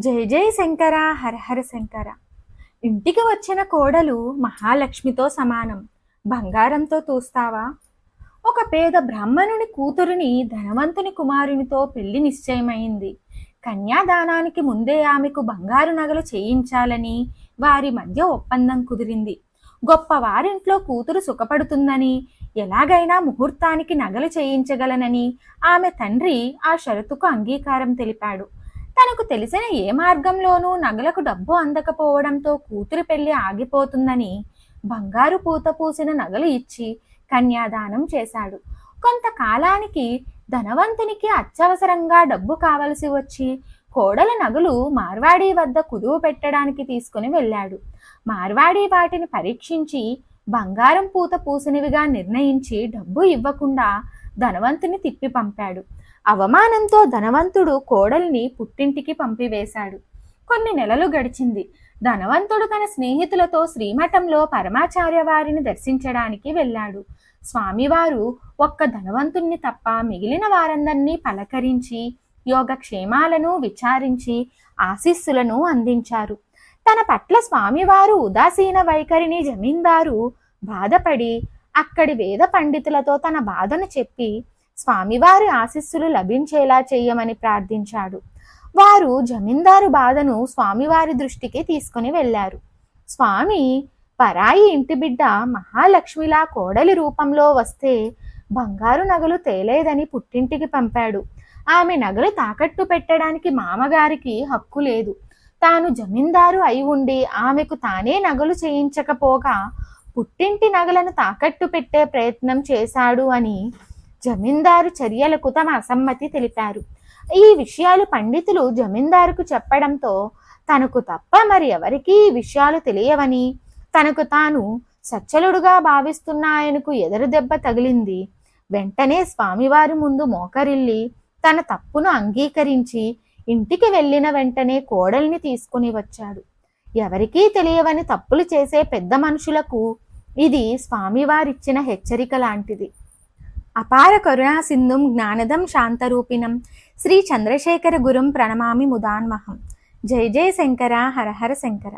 జై జై శంకర హరహర శంకర. ఇంటికి వచ్చిన కోడలు మహాలక్ష్మితో సమానం. బంగారంతో తూస్తావా? ఒక పేద బ్రాహ్మణుని కూతురిని ధనవంతుని కుమారునితో పెళ్ళి నిశ్చయమైంది. కన్యాదానానికి ముందే ఆమెకు బంగారు నగలు చేయించాలని వారి మధ్య ఒప్పందం కుదిరింది. గొప్ప వారింట్లో కూతురు సుఖపడుతుందని ఎలాగైనా ముహూర్తానికి నగలు చేయించగలనని ఆమె తండ్రి ఆ షరతుకు అంగీకారం తెలిపాడు. తనకు తెలిసిన ఏ మార్గంలోనూ నగలకు డబ్బు అందకపోవడంతో కూతురి పెళ్ళి ఆగిపోతుందని బంగారు పూత పూసిన నగలు ఇచ్చి కన్యాదానం చేశాడు. కొంతకాలానికి ధనవంతునికి అత్యవసరంగా డబ్బు కావలసి వచ్చి కోడల నగలు మార్వాడి వద్ద కుదువు పెట్టడానికి తీసుకుని వెళ్ళాడు. మార్వాడి వాటిని పరీక్షించి బంగారం పూత పూసినవిగా నిర్ణయించి డబ్బు ఇవ్వకుండా ధనవంతుని తిప్పి పంపాడు. అవమానంతో ధనవంతుడు కోడల్ని పుట్టింటికి పంపివేశాడు. కొన్ని నెలలు గడిచింది. ధనవంతుడు తన స్నేహితులతో శ్రీమఠంలో పరమాచార్య వారిని దర్శించడానికి వెళ్ళాడు. స్వామివారు ఒక్క ధనవంతుణ్ణి తప్ప మిగిలిన వారందరినీ పలకరించి యోగక్షేమాలను విచారించి ఆశీస్సులను అందించారు. తన పట్ల స్వామివారు ఉదాసీన వైఖరిని జమీందారు బాధపడి అక్కడి వేద పండితులతో తన బాధను చెప్పి స్వామివారి ఆశీస్సులు లభించేలా చేయమని ప్రార్థించాడు. వారు జమీందారు బాధను స్వామివారి దృష్టికి తీసుకుని వెళ్ళారు. స్వామి పరాయి ఇంటి బిడ్డ మహాలక్ష్మిలా కోడలి రూపంలో వస్తే బంగారు నగలు తేలేదని పుట్టింటికి పంపాడు. ఆమె నగలు తాకట్టు పెట్టడానికి మామగారికి హక్కు లేదు. తాను జమీందారు అయి ఉండి ఆమెకు తానే నగలు చేయించకపోగా పుట్టింటి నగలను తాకట్టు పెట్టే ప్రయత్నం చేశాడు అని జమీందారు చర్యలకు తమ అసమ్మతి తెలిపారు. ఈ విషయాలు పండితులు జమీందారుకు చెప్పడంతో తనకు తప్ప మరి ఎవరికీ ఈ విషయాలు తెలియవని తనకు తాను సచ్చలుడుగా భావిస్తున్న ఆయనకు ఎదురు దెబ్బ తగిలింది. వెంటనే స్వామివారి ముందు మోకరిల్లి తన తప్పును అంగీకరించి ఇంటికి వెళ్ళిన వెంటనే కోడల్ని తీసుకుని వచ్చాడు. ఎవరికీ తెలియవని తప్పులు చేసే పెద్ద మనుషులకు ఇది స్వామివారిచ్చిన హెచ్చరిక లాంటిది. అపార కరుణాసింధుం జ్ఞానదం శాంతరూపిణం. శ్రీ చంద్రశేఖర గురుం ప్రణమామి ముదాన్మహం. జై జయ శంకర హర హర శంకర.